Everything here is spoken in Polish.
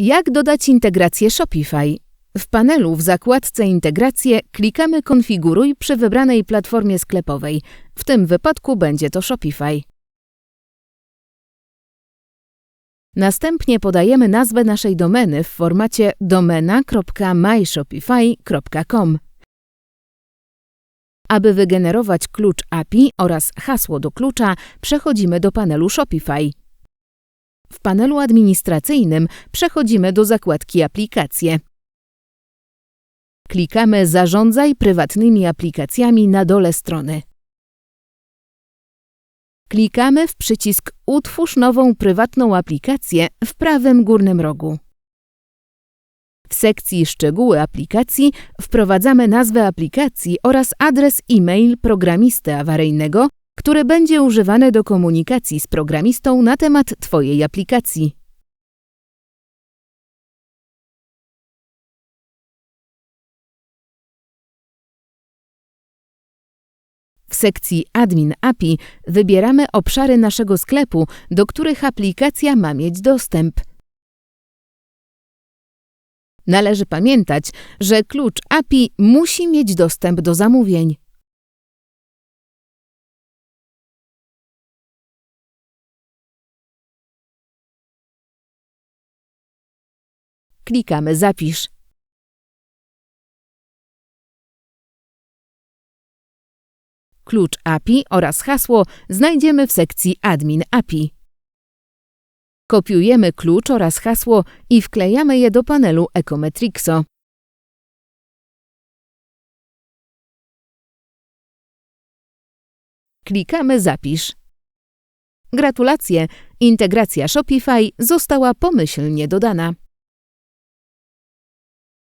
Jak dodać integrację Shopify? W panelu w zakładce Integracje klikamy Konfiguruj przy wybranej platformie sklepowej. W tym wypadku będzie to Shopify. Następnie podajemy nazwę naszej domeny w formacie domena.myshopify.com. Aby wygenerować klucz API oraz hasło do klucza, przechodzimy do panelu Shopify. W panelu administracyjnym przechodzimy do zakładki Aplikacje. Klikamy Zarządzaj prywatnymi aplikacjami na dole strony. Klikamy w przycisk Utwórz nową prywatną aplikację w prawym górnym rogu. W sekcji Szczegóły aplikacji wprowadzamy nazwę aplikacji oraz adres e-mail programisty awaryjnego, który będzie używany do komunikacji z programistą na temat Twojej aplikacji. W sekcji Admin API wybieramy obszary naszego sklepu, do których aplikacja ma mieć dostęp. Należy pamiętać, że klucz API musi mieć dostęp do zamówień. Klikamy Zapisz. Klucz API oraz hasło znajdziemy w sekcji Admin API. Kopiujemy klucz oraz hasło i wklejamy je do panelu Ecometrixo. Klikamy Zapisz. Gratulacje! Integracja Shopify została pomyślnie dodana.